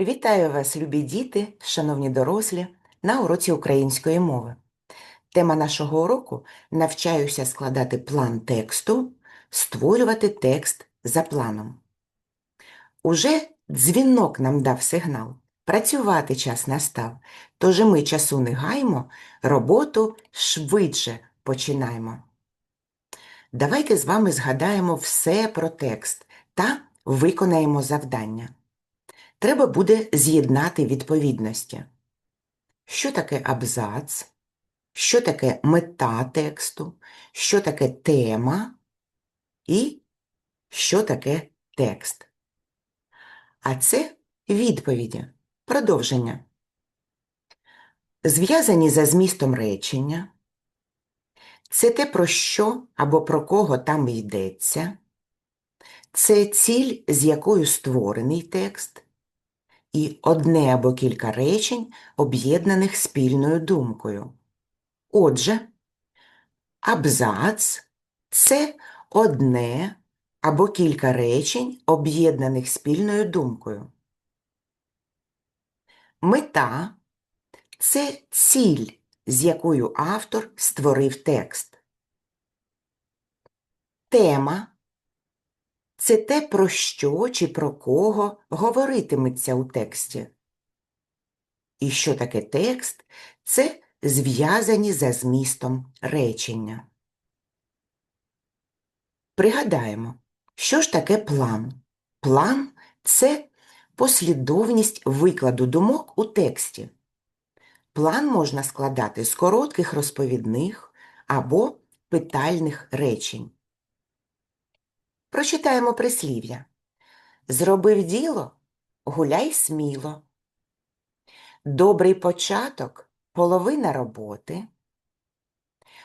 Вітаю вас, любі діти, шановні дорослі, на уроці української мови. Тема нашого уроку навчаюся складати план тексту, створювати текст за планом. Уже дзвінок нам дав сигнал. Працювати час настав, тож ми часу не гаймо, роботу швидше починаємо. Давайте з вами згадаємо все про текст та виконаємо завдання треба буде з'єднати відповідності. Що таке абзац? Що таке мета тексту? Що таке тема? І що таке текст? А це відповіді, продовження. Зв'язані за змістом речення. Це те, про що або про кого там йдеться. Це ціль, з якою створений текст і одне або кілька речень, об'єднаних спільною думкою. Отже, абзац це одне або кілька речень, об'єднаних спільною думкою. Мета це ціль, з якою автор створив текст. Тема це те, про що чи про кого говоритиметься у тексті. І що таке текст? Це зв'язані за змістом речення. Пригадаємо, що ж таке план? План це послідовність викладу думок у тексті. План можна складати з коротких розповідних або питальних речень. Прочитаємо прислів'я. Зробив діло, гуляй сміло. Добрий початок половина роботи.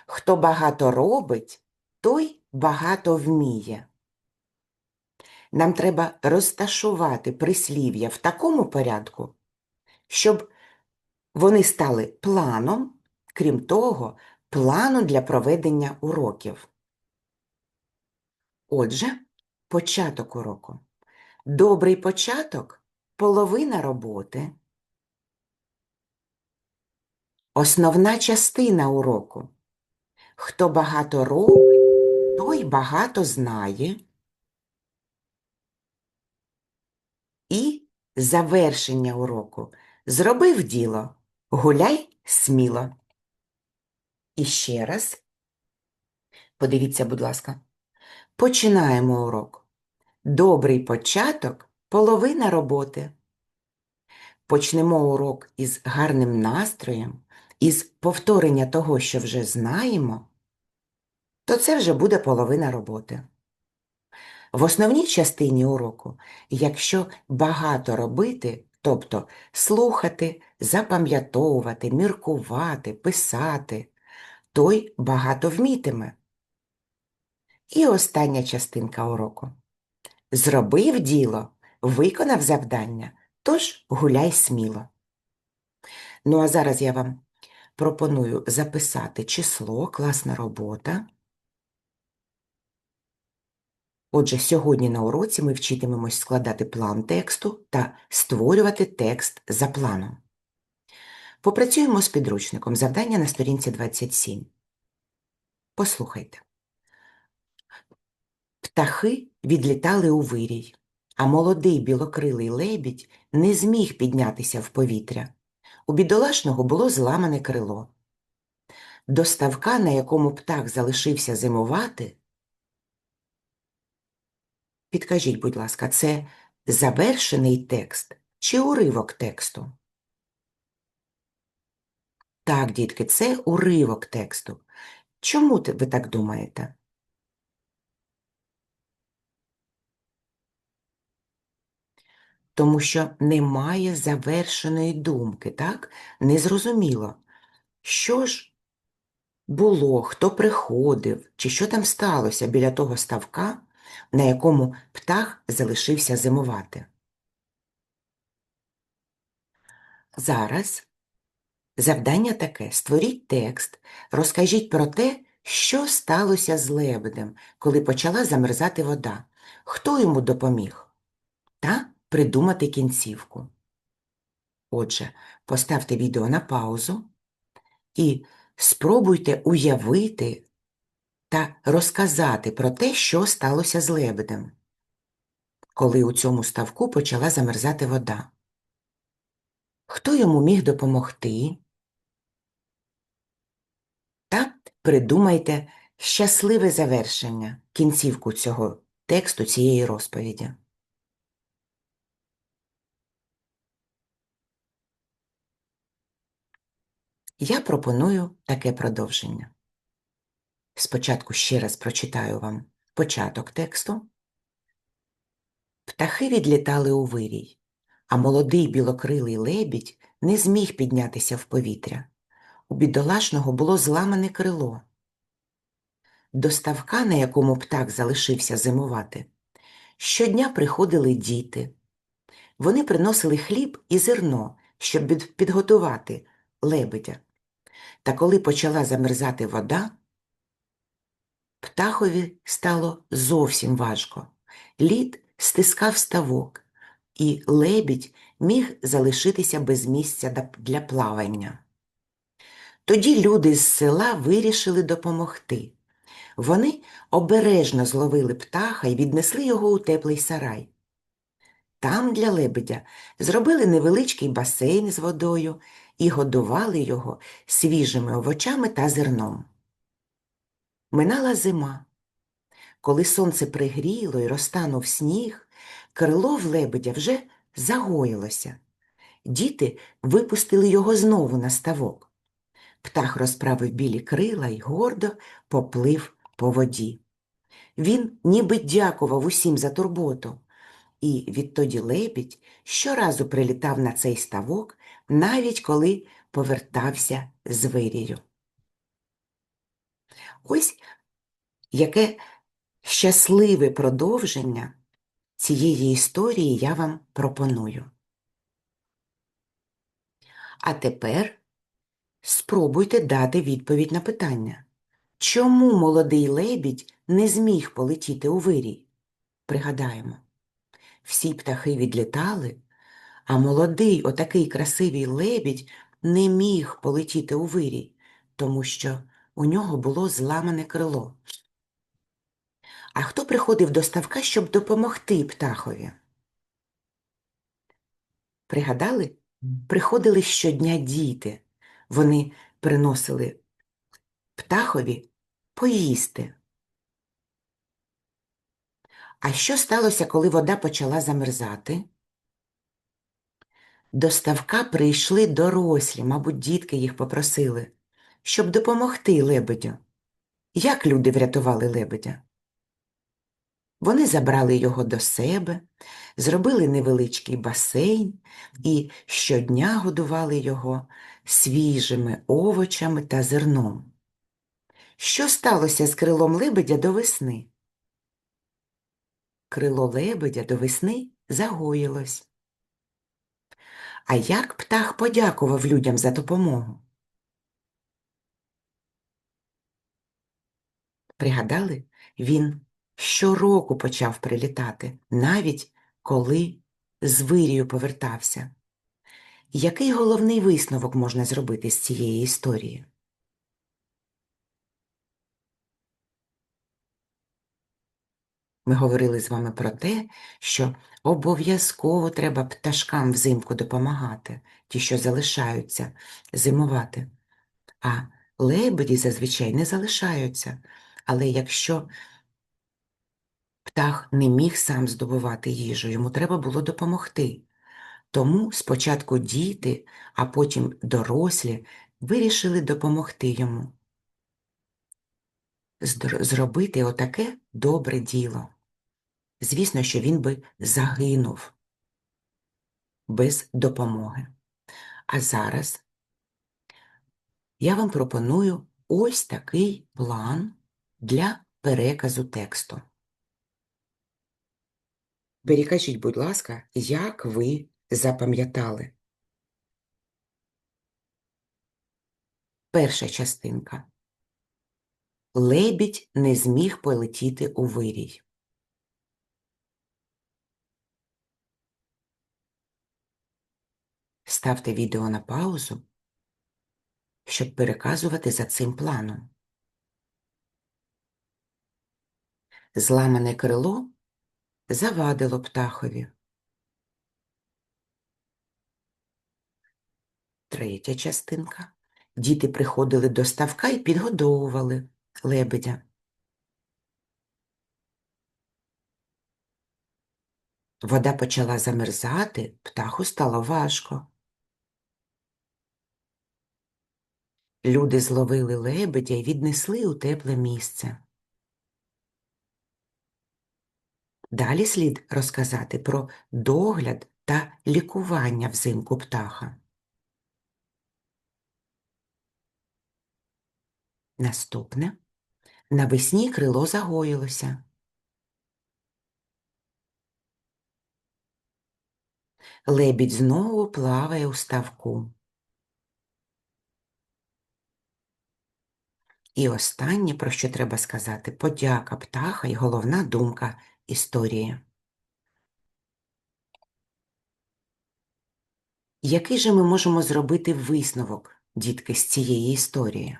Хто багато робить, той багато вміє. Нам треба розташувати прислів'я в такому порядку, щоб вони стали планом, крім того, планом для проведення уроків. Отже, початок уроку. Добрий початок половина роботи. Основна частина уроку. Хто багато робить, той багато знає. І завершення уроку. Зробив діло. Гуляй сміло. І ще раз. Подивіться, будь ласка. Починаємо урок. Добрий початок половина роботи. Почнемо урок із гарним настроєм, із повторення того, що вже знаємо, то це вже буде половина роботи. В основній частині уроку, якщо багато робити, тобто слухати, запам'ятовувати, міркувати, писати, той багато вмітиме. І остання частинка уроку. Зробив діло, виконав завдання, тож гуляй сміло. Ну, а зараз я вам пропоную записати число, класна робота. Отже, сьогодні на уроці ми вчитимемось складати план тексту та створювати текст за планом. Попрацюємо з підручником завдання на сторінці 27. Послухайте. Птахи відлітали у вирій, а молодий білокрилий лебідь не зміг піднятися в повітря. У бідолашного було зламане крило. До ставка, на якому птах залишився зимувати, підкажіть, будь ласка, це завершений текст чи уривок тексту? Так, дітки, це уривок тексту. Чому ви так думаєте? Тому що немає завершеної думки, так? Незрозуміло, що ж було, хто приходив, чи що там сталося біля того ставка, на якому птах залишився зимувати. Зараз завдання таке: створіть текст, розкажіть про те, що сталося з лебедем, коли почала замерзати вода, хто йому допоміг. Та придумати кінцівку. Отже, поставте відео на паузу і спробуйте уявити та розказати про те, що сталося з лебедем, коли у цьому ставку почала замерзати вода. Хто йому міг допомогти? Та придумайте щасливе завершення, кінцівку цього тексту цієї розповіді. Я пропоную таке продовження. Спочатку ще раз прочитаю вам початок тексту. Птахи відлітали у вирій, а молодий білокрилий лебідь не зміг піднятися в повітря. У бідолашного було зламане крило. До ставка, на якому птах залишився зимувати, щодня приходили діти. Вони приносили хліб і зерно, щоб підготувати лебедя. Та коли почала замерзати вода, птахові стало зовсім важко. Лід стискав ставок, і лебідь міг залишитися без місця для плавання. Тоді люди з села вирішили допомогти. Вони обережно зловили птаха і віднесли його у теплий сарай. Там для лебедя зробили невеличкий басейн з водою і годували його свіжими овочами та зерном. Минала зима. Коли сонце пригріло і розтанув сніг, крило в лебедя вже загоїлося. Діти випустили його знову на ставок. Птах розправив білі крила і гордо поплив по воді. Він ніби дякував усім за турботу. І відтоді лебідь щоразу прилітав на цей ставок, навіть коли повертався з вирію. Ось яке щасливе продовження цієї історії я вам пропоную. А тепер спробуйте дати відповідь на питання. Чому молодий лебідь не зміг полетіти у вирій? Пригадаємо, всі птахи відлітали, а молодий, отакий красивий лебідь не міг полетіти у вирій, тому що у нього було зламане крило. А хто приходив до ставка, щоб допомогти птахові? Пригадали? Приходили щодня діти. Вони приносили птахові поїсти. А що сталося, коли вода почала замерзати? До ставка прийшли дорослі, мабуть, дітки їх попросили, щоб допомогти лебедю. Як люди врятували лебедя? Вони забрали його до себе, зробили невеличкий басейн і щодня годували його свіжими овочами та зерном. Що сталося з крилом лебедя до весни? Крило лебедя до весни загоїлось. А як птах подякував людям за допомогу? Пригадали, він щороку почав прилітати, навіть коли з вирію повертався. Який головний висновок можна зробити з цієї історії? Ми говорили з вами про те, що обов'язково треба пташкам взимку допомагати, ті, що залишаються зимувати. А лебеді зазвичай не залишаються. Але якщо птах не міг сам здобувати їжу, йому треба було допомогти. Тому спочатку діти, а потім дорослі вирішили допомогти йому зробити отаке добре діло. Звісно, що він би загинув без допомоги. А зараз я вам пропоную ось такий план для переказу тексту. Перекажіть, будь ласка, як ви запам'ятали. Перша частинка. Лебідь не зміг полетіти у вирій. Поставте відео на паузу, щоб переказувати за цим планом. Зламане крило завадило птахові. Третя частинка. Діти приходили до ставка і підгодовували лебедя. Вода почала замерзати, птаху стало важко. Люди зловили лебедя і віднесли у тепле місце. Далі слід розказати про догляд та лікування взимку птаха. Наступне. Навесні крило загоїлося. Лебідь знову плаває у ставку. І останнє, про що треба сказати, подяка птаха і головна думка історії. Який же ми можемо зробити висновок, дітки, з цієї історії?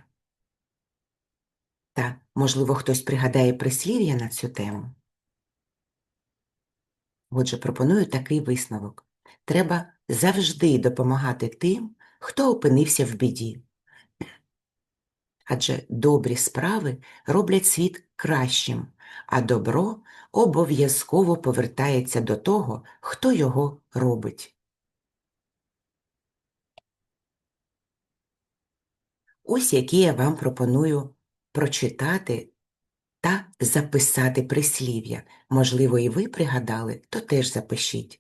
Та, можливо, хтось пригадає прислів'я на цю тему. Отже, пропоную такий висновок. Треба завжди допомагати тим, хто опинився в біді. Адже добрі справи роблять світ кращим, а добро обов'язково повертається до того, хто його робить. Ось які я вам пропоную прочитати та записати прислів'я. Можливо, і ви пригадали, то теж запишіть.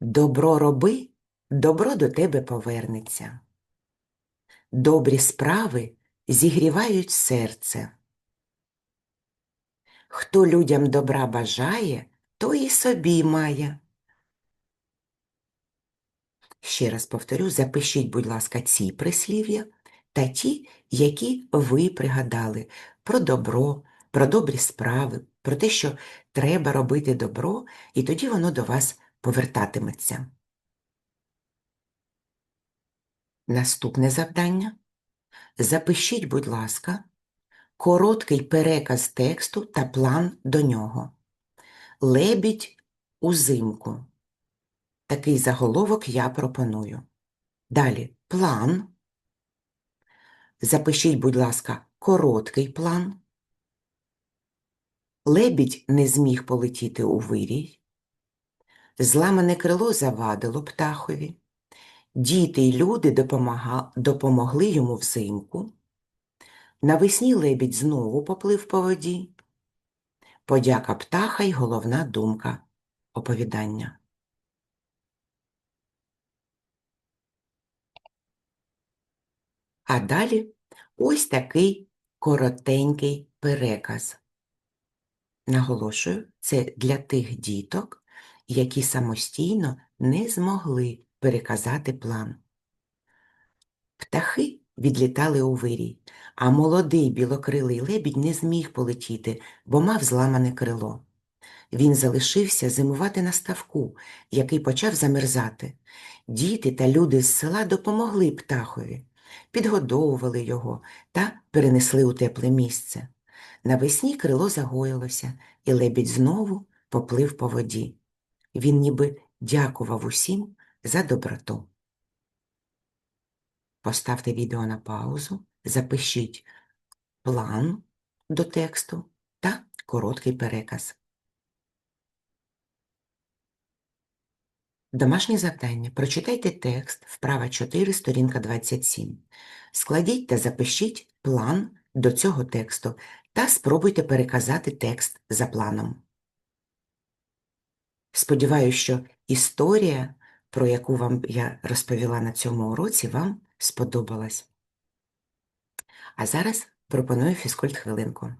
Добро роби, добро до тебе повернеться. Добрі справи зігрівають серце. Хто людям добра бажає, той і собі має. Ще раз повторю, запишіть, будь ласка, ці прислів'я та ті, які ви пригадали про добро, про добрі справи, про те, що треба робити добро, і тоді воно до вас повертатиметься. Наступне завдання. Запишіть, будь ласка, короткий переказ тексту та план до нього. Лебідь узимку. Такий заголовок я пропоную. Далі план. Запишіть, будь ласка, короткий план. Лебідь не зміг полетіти у вирій. Зламане крило завадило птахові. Діти й люди допомага... допомогли йому взимку. Навесні лебідь знову поплив по воді. Подяка птаха й головна думка оповідання. А далі ось такий коротенький переказ. Наголошую, це для тих діток, які самостійно не змогли переказати план. Птахи відлітали у вирій, а молодий білокрилий лебідь не зміг полетіти, бо мав зламане крило. Він залишився зимувати на ставку, який почав замерзати. Діти та люди з села допомогли птахові, підгодовували його та перенесли у тепле місце. Навесні крило загоїлося, і лебідь знову поплив по воді. Він ніби дякував усім за доброту. Поставте відео на паузу, запишіть план до тексту та короткий переказ. Домашнє завдання. Прочитайте текст, вправа 4, сторінка 27. Складіть та запишіть план до цього тексту та спробуйте переказати текст за планом. Сподіваюся, що історія, про яку вам я розповіла на цьому уроці, вам сподобалась. А зараз пропоную фізкульт-хвилинку.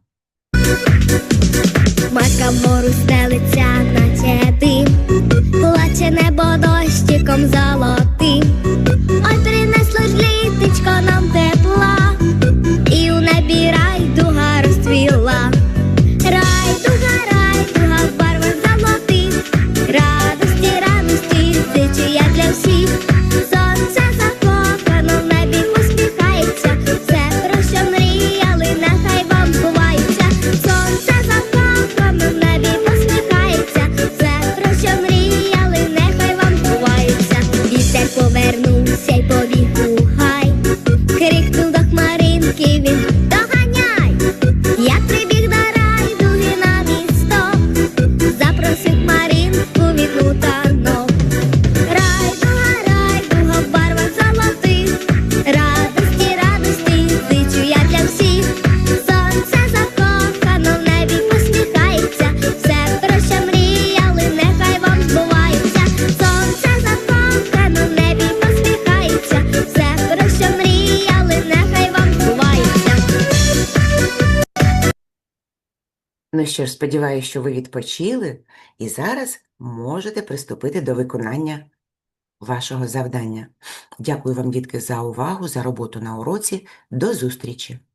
Батька мору стелиться, наче дим, плаче небо дощиком золотим. Ой, принесло ж літечко що ж, сподіваюся, що ви відпочили і зараз можете приступити до виконання вашого завдання. Дякую вам, дітки, за увагу, за роботу на уроці. До зустрічі!